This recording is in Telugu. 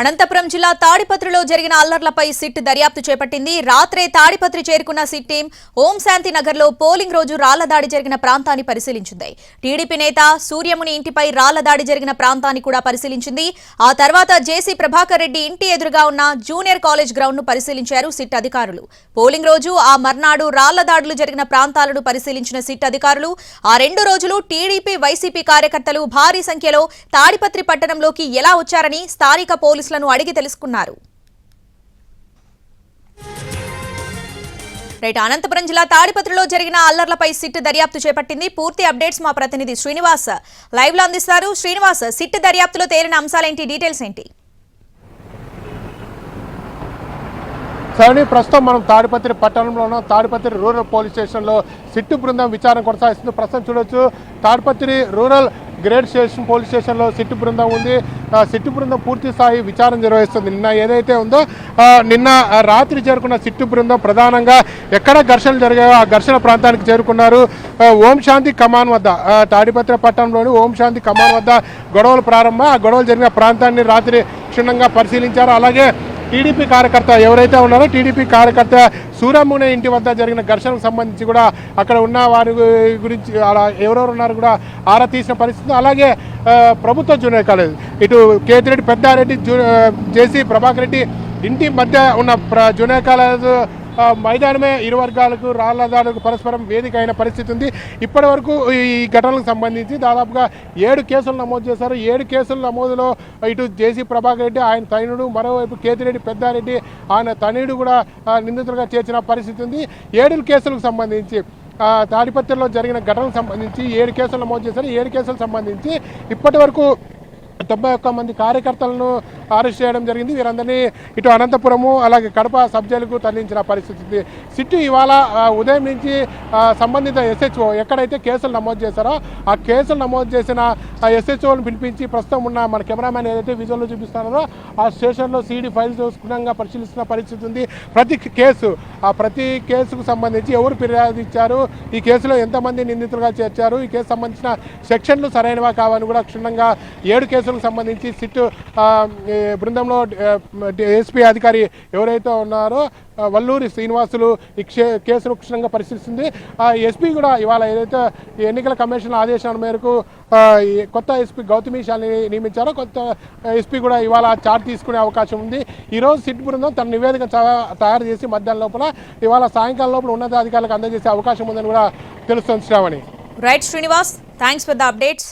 అనంతపురం జిల్లా తాడిపత్రిలో జరిగిన అల్లర్లపై సిట్ దర్యాప్తు చేపట్టింది. రాత్రే తాడిపత్రి చేరుకున్న సిట్ టీం ఓం శాంతి నగర్లో పోలింగ్ రోజు రాళ్ళ దాడి జరిగిన ప్రాంతాన్ని పరిశీలించింది. టీడీపీ నేత సూర్యముని ఇంటిపై రాళ్ళ దాడి జరిగిన ప్రాంతాన్ని కూడా పరిశీలించింది. ఆ తర్వాత జేసీ ప్రభాకర్ రెడ్డి ఇంటి ఎదురుగా ఉన్న జూనియర్ కాలేజ్ గ్రౌండ్ను పరిశీలించారు సిట్ అధికారులు. పోలింగ్ రోజు ఆ మర్నాడు రాళ్ళ దాడులు జరిగిన ప్రాంతాలను పరిశీలించిన సిట్ అధికారులు ఆ రెండు రోజులు టీడీపీ వైసీపీ కార్యకర్తలు భారీ సంఖ్యలో తాడిపత్రి పట్టణంలోకి ఎలా వచ్చారని స్థానిక పోలీసులను అడిగి తెలుసుకున్నారు. రైట్ అనంతపురం జిల్లా తాడిపత్రిలో జరిగిన అల్లర్లపై సిట్ దర్యాప్తు చేపట్టింది. పూర్తి అప్డేట్స్ మా ప్రతినిధి శ్రీనివాస్ లైవ్లో అందిస్తారు. శ్రీనివాస్ సిట్ దర్యాప్తులో తేలిన అంశాలేంటి? డీటెయిల్స్ ఏంటి? సరే ప్రస్తుతం మనం తాడిపత్రి పట్టణంలో ఉన్న. తాడిపత్రి రూరల్ పోలీస్ స్టేషన్లో సిట్టు బృందం విచారణ కొనసాగిస్తుంది. ప్రస్తుతం చూడొచ్చు Tadipatri rural great station police స్టేషన్లో సిట్టు బృందం ఉంది. సిట్టు బృందం పూర్తి స్థాయి విచారణ నిర్వహిస్తుంది. నిన్న ఏదైతే ఉందో నిన్న రాత్రి చేరుకున్న సిట్టు బృందం ప్రధానంగా ఎక్కడ ఘర్షణలు జరిగాయో ఆ ఘర్షణ ప్రాంతానికి చేరుకున్నారు. ఓం శాంతి కమాన్ వద్ద తాడిపత్ర పట్టణంలోని ఓం శాంతి కమాన్ వద్ద గొడవలు ప్రారంభం ఆ గొడవలు జరిగిన ప్రాంతాన్ని రాత్రి క్షుణ్ణంగా పరిశీలించారు. అలాగే టీడీపీ కార్యకర్త ఎవరైతే ఉన్నారో టీడీపీ కార్యకర్త సూరమ్మునే ఇంటి వద్ద జరిగిన ఘర్షణకు సంబంధించి కూడా అక్కడ ఉన్న వారి గురించి అలా ఎవరెవరు ఉన్నారు కూడా ఆరా తీసిన పరిస్థితి. అలాగే ప్రభుత్వ జూనియర్ కాలేజ్ ఇటు కేతిరెడ్డి పెద్దారెడ్డి జూ జేసీ ప్రభాకర్ రెడ్డి ఇంటి మధ్య ఉన్న ప్ర జూనియర్ కాలేజ్ మైదానమే ఇరు వర్గాలకు రాళ్ళ దాడులకు పరస్పరం వేదిక అయిన పరిస్థితి ఉంది. ఇప్పటి వరకు ఈ ఘటనలకు సంబంధించి దాదాపుగా ఏడు కేసులు నమోదు చేశారు. ఏడు కేసుల నమోదులో ఇటు జేసీ ప్రభాకర్ రెడ్డి ఆయన తనుడు మరోవైపు కేతిరెడ్డి పెద్దారెడ్డి ఆయన తనయుడు కూడా నిందితులుగా చేర్చిన పరిస్థితి ఉంది. ఏడు కేసులకు సంబంధించి తాడిపత్రిలో జరిగిన ఘటనకు సంబంధించి ఏడు కేసులు నమోదు చేశారు. ఏడు కేసులకు సంబంధించి ఇప్పటి వరకు తొంభై ఒక్క మంది కార్యకర్తలను అరెస్ట్ చేయడం జరిగింది. వీరందరినీ ఇటు అనంతపురము అలాగే కడప సబ్ జైలుకు తరలించిన పరిస్థితి. ఉంది సిట్టు ఇవాళ ఉదయం నుంచి సంబంధిత ఎస్హెచ్ఓ ఎక్కడైతే కేసులు నమోదు చేశారో ఆ కేసులు నమోదు చేసిన ఆ ఎస్హెచ్ఓను పిలిపించి ప్రస్తుతం ఉన్న మన కెమెరామ్యాన్ ఏదైతే విజువల్లో చూపిస్తున్నారో ఆ స్టేషన్లో సీడీ ఫైల్స్ క్షుణ్ణంగా పరిశీలిస్తున్న పరిస్థితి ఉంది. ప్రతి కేసు ఆ ప్రతి కేసుకు సంబంధించి ఎవరు ఫిర్యాదు ఇచ్చారు? ఈ కేసులో ఎంతమంది నిందితులుగా చేర్చారు? ఈ కేసు సంబంధించిన సెక్షన్లు సరైనవా కావని కూడా క్షుణ్ణంగా ఏడు కేసులకు సంబంధించి సిట్ బృందంలో ఎస్పీ అధికారి ఎవరైతే ఉన్నారో వల్లూరి శ్రీనివాసులు ఈ క్షే- కేసును క్షుణ్ణంగా పరిశీలిస్తుంది. ఆ ఎస్పీ కూడా ఇవాళ ఏదైతే ఈ ఎన్నికల కమిషన్ ఆదేశాల మేరకు ఈ కొత్త ఎస్పీ గౌతమి నియమించారో కొత్త ఎస్పీ కూడా ఇవాళ చార్జ్ తీసుకునే అవకాశం ఉంది. ఈరోజు సిట్ బృందం తన నివేదిక తయారు చేసి మధ్యాహ్నం లోపల ఇవాళ సాయంకాలం లోపల ఉన్నతాధికారులకు అందజేసే అవకాశం ఉందని కూడా తెలుస్తుంది Sravani. Right Srinivas thanks for the updates